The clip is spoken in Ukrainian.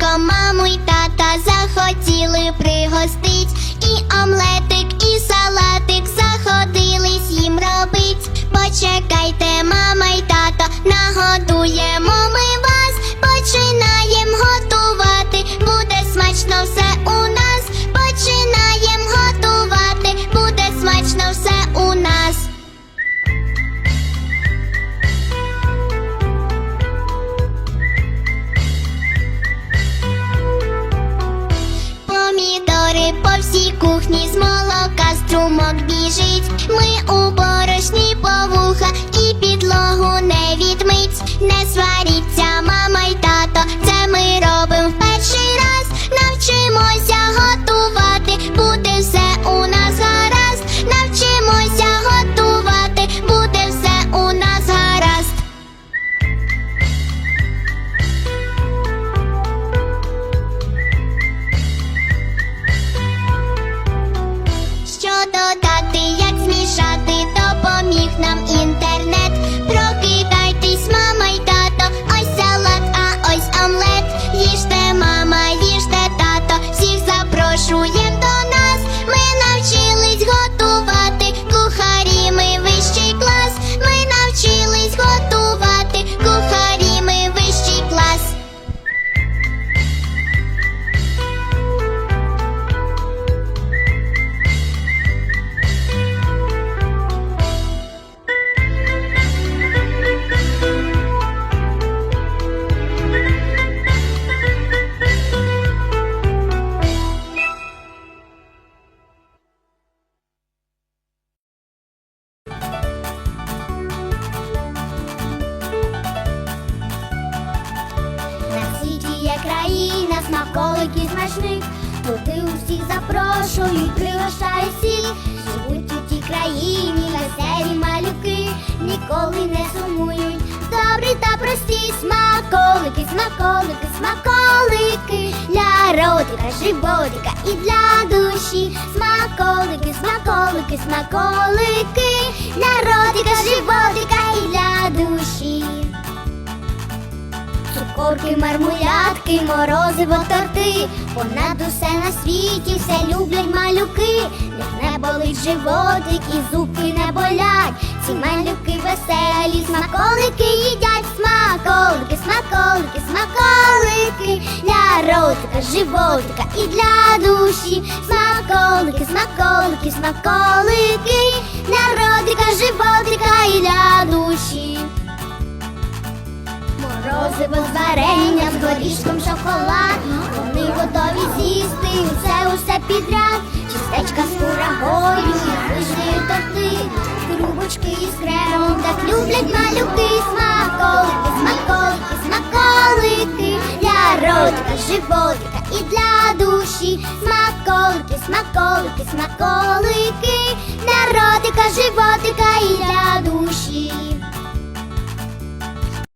Маленько маму й тата захотіли пригостить. біжить. internet. Країна смаколиків смачних, туди усіх запрошують, пригощають всіх. Живуть у тій країні веселі малюки, ніколи не сумують. Добрі та прості смаколики, смаколики, смаколики для ротика, животика і для душі. Смаколики, смаколики, смаколики Цукорки, мармулятки, морозиво, торти, понад усе на світі все люблять малюки, них не болить животик і зубки не болять. Ці малюки веселі, смаколики їдять, смаколики, смаколики, смаколики для ротика, животика і для душі. Смаколики, смаколики, смаколики для ротика, животика і для душі. Морозиво з варенням, з горішком шоколад. Вони готові з'їсти усе усе підряд. Чистечка з курагою вишнею торти. Трубочки із кремом так люблять малюки. Смаколики, смаколики, смаколики для ротика, животика і для душі. Смаколики, смаколики, смаколики для ротика, животика і для душі.